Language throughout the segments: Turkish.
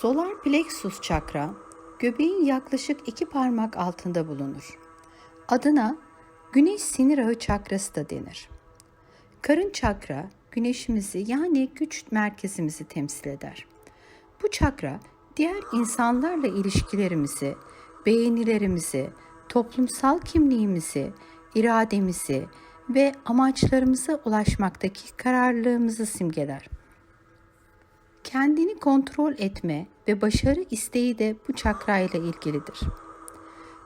Solar plexus çakra göbeğin yaklaşık iki parmak altında bulunur. Adına güneş sinir ağı çakrası da denir. Karın çakra güneşimizi yani güç merkezimizi temsil eder. Bu çakra diğer insanlarla ilişkilerimizi, beğenilerimizi, toplumsal kimliğimizi, irademizi ve amaçlarımıza ulaşmaktaki kararlılığımızı simgeler. Kendini kontrol etme ve başarı isteği de bu çakrayla ilgilidir.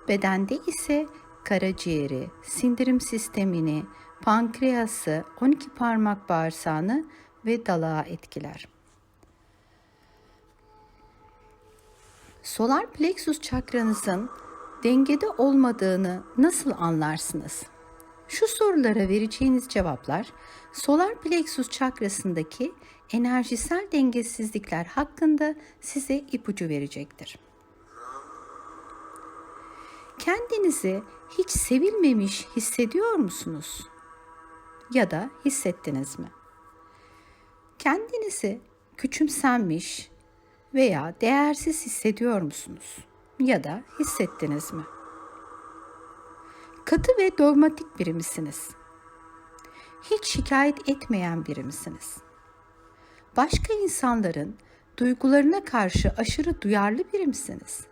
Bedende ise karaciğeri, sindirim sistemini, pankreası, 12 parmak bağırsağını ve dalağı etkiler. Solar plexus çakranızın dengede olmadığını nasıl anlarsınız? Şu sorulara vereceğiniz cevaplar solar plexus çakrasındaki enerjisel dengesizlikler hakkında size ipucu verecektir. Kendinizi hiç sevilmemiş hissediyor musunuz? Ya da hissettiniz mi? Kendinizi küçümsenmiş veya değersiz hissediyor musunuz? Ya da hissettiniz mi? Katı ve dogmatik biri misiniz? Hiç şikayet etmeyen biri misiniz? Başka insanların duygularına karşı aşırı duyarlı biri misiniz?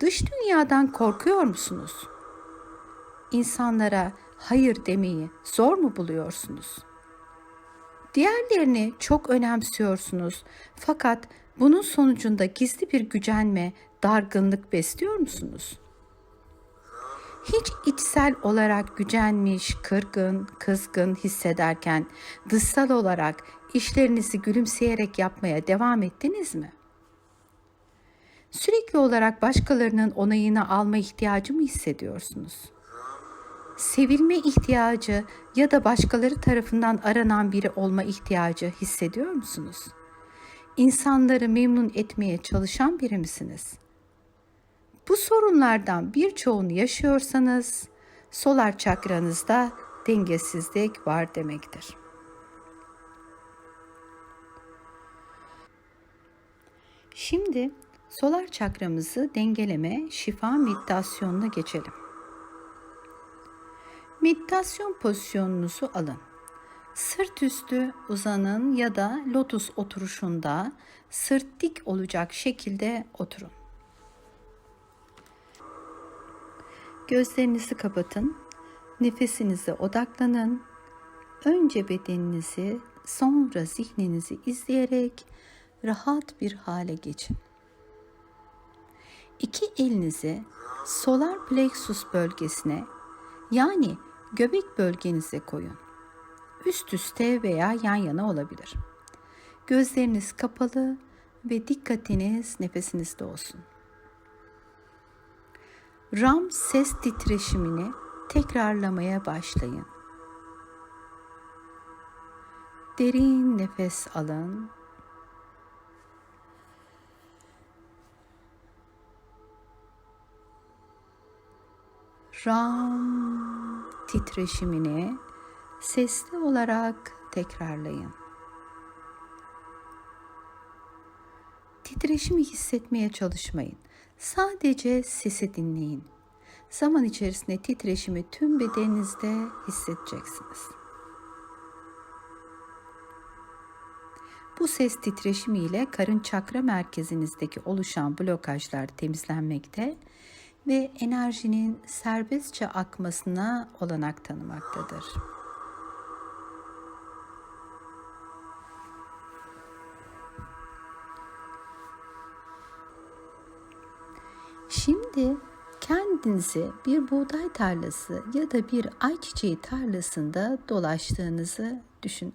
Dış dünyadan korkuyor musunuz? İnsanlara hayır demeyi zor mu buluyorsunuz? Diğerlerini çok önemsiyorsunuz fakat bunun sonucunda gizli bir gücenme, dargınlık besliyor musunuz? Hiç içsel olarak gücenmiş, kırgın, kızgın hissederken dışsal olarak işlerinizi gülümseyerek yapmaya devam ettiniz mi? Sürekli olarak başkalarının onayını alma ihtiyacı mı hissediyorsunuz? Sevilme ihtiyacı ya da başkaları tarafından aranan biri olma ihtiyacı hissediyor musunuz? İnsanları memnun etmeye çalışan biri misiniz? Bu sorunlardan birçoğunu yaşıyorsanız solar çakranızda dengesizlik var demektir. Şimdi solar çakramızı dengeleme şifa meditasyonuna geçelim. Meditasyon pozisyonunuzu alın. Sırt üstü uzanın ya da lotus oturuşunda sırt dik olacak şekilde oturun. Gözlerinizi kapatın. Nefesinize odaklanın. Önce bedeninizi, sonra zihninizi izleyerek rahat bir hale geçin. İki elinizi solar plexus bölgesine yani göbek bölgenize koyun. Üst üste veya yan yana olabilir. Gözleriniz kapalı ve dikkatiniz nefesinizde olsun. Ram ses titreşimini tekrarlamaya başlayın. Derin nefes alın. Ram titreşimini sesli olarak tekrarlayın. Titreşimi hissetmeye çalışmayın. Sadece sesi dinleyin. Zaman içerisinde titreşimi tüm bedeninizde hissedeceksiniz. Bu ses titreşimi ile karın çakra merkezinizdeki oluşan blokajlar temizlenmekte ve enerjinin serbestçe akmasına olanak tanımaktadır. Şimdi kendinizi bir buğday tarlası ya da bir ayçiçeği tarlasında dolaştığınızı düşünün.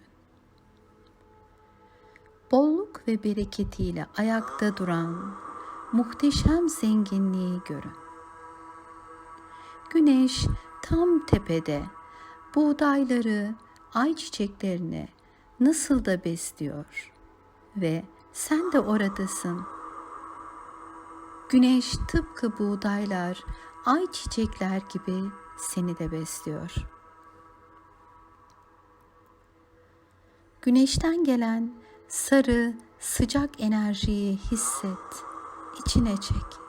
Bolluk ve bereketiyle ayakta duran muhteşem zenginliği görün. Güneş tam tepede buğdayları, ayçiçeklerini nasıl da besliyor ve sen de oradasın. Güneş tıpkı buğdaylar, ay çiçekler gibi seni de besliyor. Güneşten gelen sarı, Sıcak enerjiyi hisset, içine çek.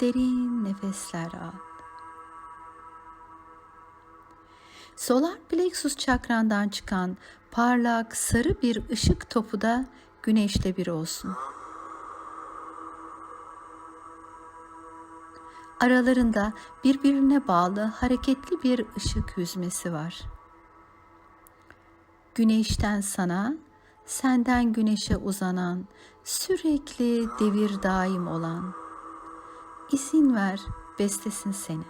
Derin nefesler al. Solar plexus çakrandan çıkan parlak sarı bir ışık topu da güneşle bir olsun. Aralarında birbirine bağlı hareketli bir ışık hüzmesi var. Güneşten sana, senden güneşe uzanan, sürekli devir daim olan. İzin ver beslesin seni.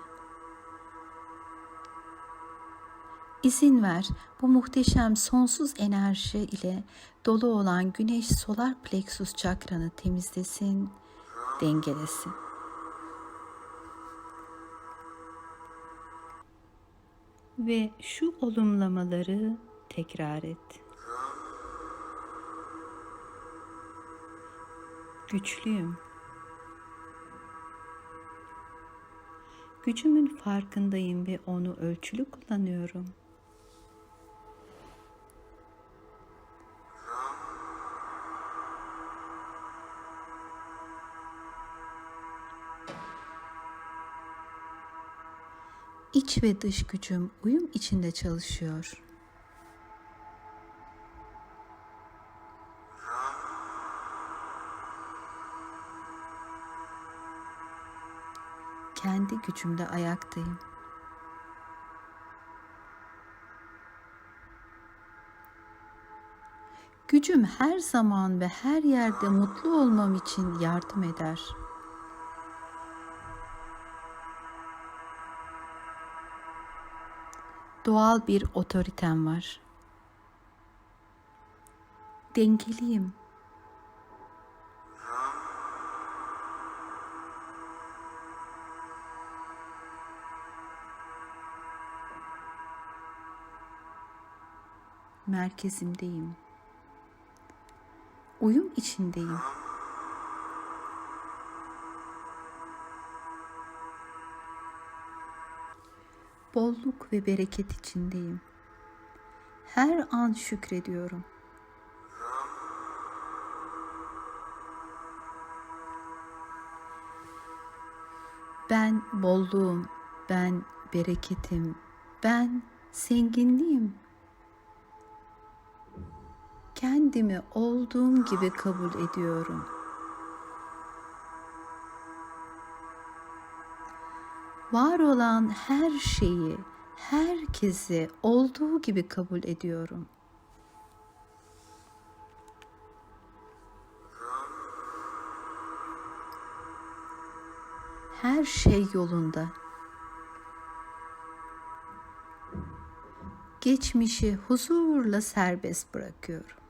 İzin ver bu muhteşem sonsuz enerji ile dolu olan güneş solar plexus çakranı temizlesin, dengelesin. Ve şu olumlamaları tekrar et. Güçlüyüm. Gücümün farkındayım ve onu ölçülü kullanıyorum. İç ve dış gücüm uyum içinde çalışıyor. Kendi gücümde ayaktayım. Gücüm her zaman ve her yerde mutlu olmam için yardım eder. Doğal bir otoritem var. Dengeliyim. Merkezimdeyim. Uyum içindeyim. Bolluk ve bereket içindeyim. Her an şükrediyorum. Ben bolluğum, ben bereketim, ben zenginliğim. Kendimi olduğum gibi kabul ediyorum.'' Var olan her şeyi, herkesi olduğu gibi kabul ediyorum. Her şey yolunda. Geçmişi huzurla serbest bırakıyorum.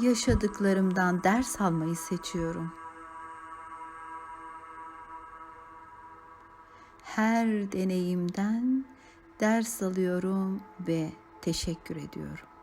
Yaşadıklarımdan ders almayı seçiyorum. Her deneyimden ders alıyorum ve teşekkür ediyorum.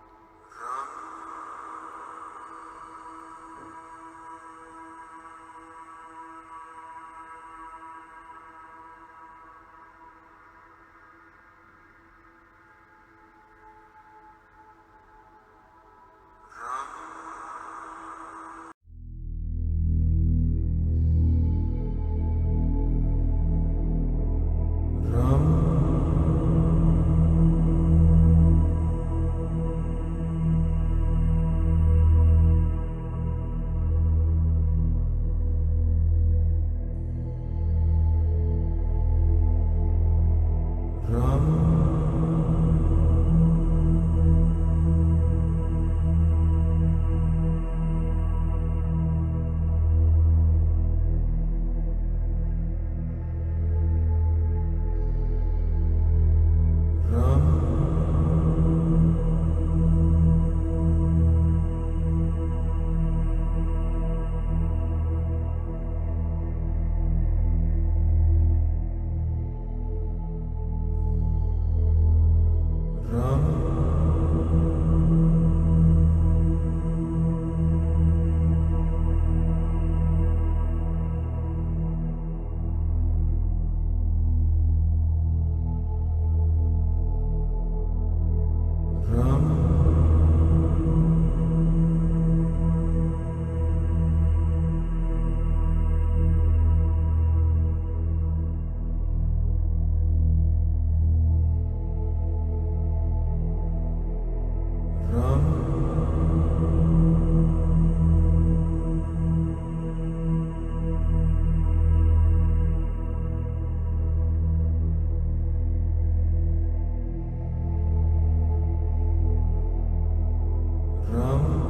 Brahma